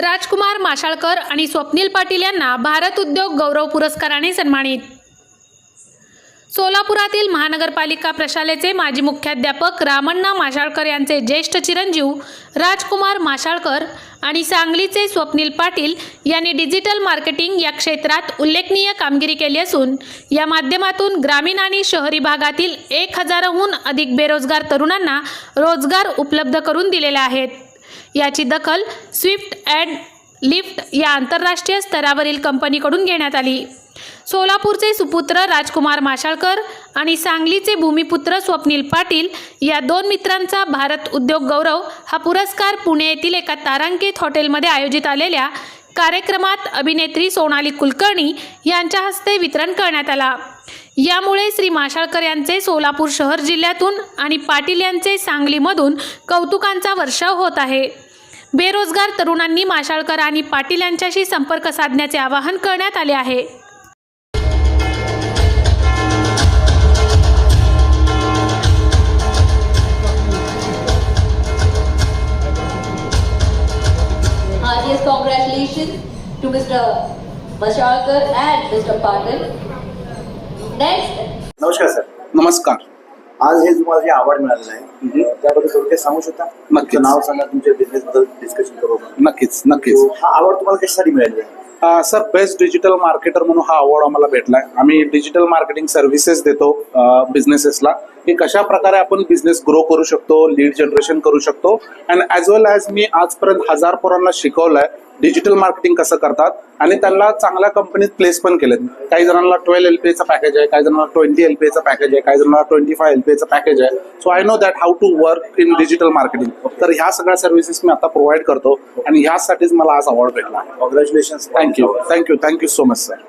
राजकुमार माशाळकर आणि स्वप्नील पाटील यांना भारत उद्योग गौरव पुरस्काराने सन्मानित. सोलापुरातील महानगरपालिका प्रशालेचे माजी मुख्याध्यापक रामण्णा माशाळकर यांचे ज्येष्ठ चिरंजीव राजकुमार माशाळकर आणि सांगलीचे स्वप्नील पाटील यांनी डिजिटल मार्केटिंग या क्षेत्रात उल्लेखनीय कामगिरी केली असून या माध्यमातून ग्रामीण आणि शहरी भागातील एक हजाराहून अधिक बेरोजगार तरुणांना रोजगार उपलब्ध करून दिलेले आहेत. याची दखल स्विफ्ट अँड लिफ्ट या आंतरराष्ट्रीय स्तरावरील कंपनीकडून घेण्यात आली. सोलापूरचे सुपुत्र राजकुमार माशाळकर आणि सांगलीचे भूमिपुत्र स्वप्नील पाटील या दोन मित्रांचा भारत उद्योग गौरव हा पुरस्कार पुणे येथील एका तारांकित हॉटेलमध्ये आयोजित आलेल्या कार्यक्रमात अभिनेत्री सोनाली कुलकर्णी यांच्या हस्ते वितरण करण्यात आला. यामुळे श्री माशाळकर यांचे सोलापूर शहर जिल्ह्यातून आणि पाटील यांचे सांगलीमधून कौतुकांचा वर्षाव होत आहे बेरोजगार तरुणांनी माशाळकर आणि पाटील यांच्याशी संपर्क साधण्याचे आवाहन करण्यात आले आहे congratulations to Mr. Mashalkar and Mr. Patil. नमस्कार सर. नमस्कार. आज हे तुम्हाला जे अवॉर्ड मिळालेलं आहे त्याबद्दल थोडक्यात सांगू शकता? नक्कीच. तुमचं नाव सांगा तुमच्या बिझनेस बद्दल डिस्कशन करू. नक्कीच नक्कीच. हा अवॉर्ड तुम्हाला कशासाठी आहे? अ, सर बेस्ट डिजिटल मार्केटर म्हणून हा अवॉर्ड आम्हाला भेटलाय आम्ही डिजिटल मार्केटिंग सर्व्हिसेस देतो बिझनेसेसला की कशा प्रकारे आपण बिझनेस ग्रो करू शकतो लीड जनरेशन करू शकतो. अँड ॲज वेल ॲज मी आजपर्यंत हजार पोरांना शिकवलंय डिजिटल मार्केटिंग कसं करतात? आणि त्यांना चांगल्या कंपनीत प्लेस पण केलेत. काही जणांना ट्वेल्व एल पी पॅकेज आहे काही जणांना ट्वेंटी एल पी पॅकेज आहे काही जणांना twenty five L P package आहे. So I know that how to work in digital marketing तर ह्या सगळ्या सर्व्हिसेस मी आता प्रोव्हाइड करतो. आणि ह्यासाठीच मला आज अवॉर्ड भेटला. Congratulation thank you thank you thank you so much sir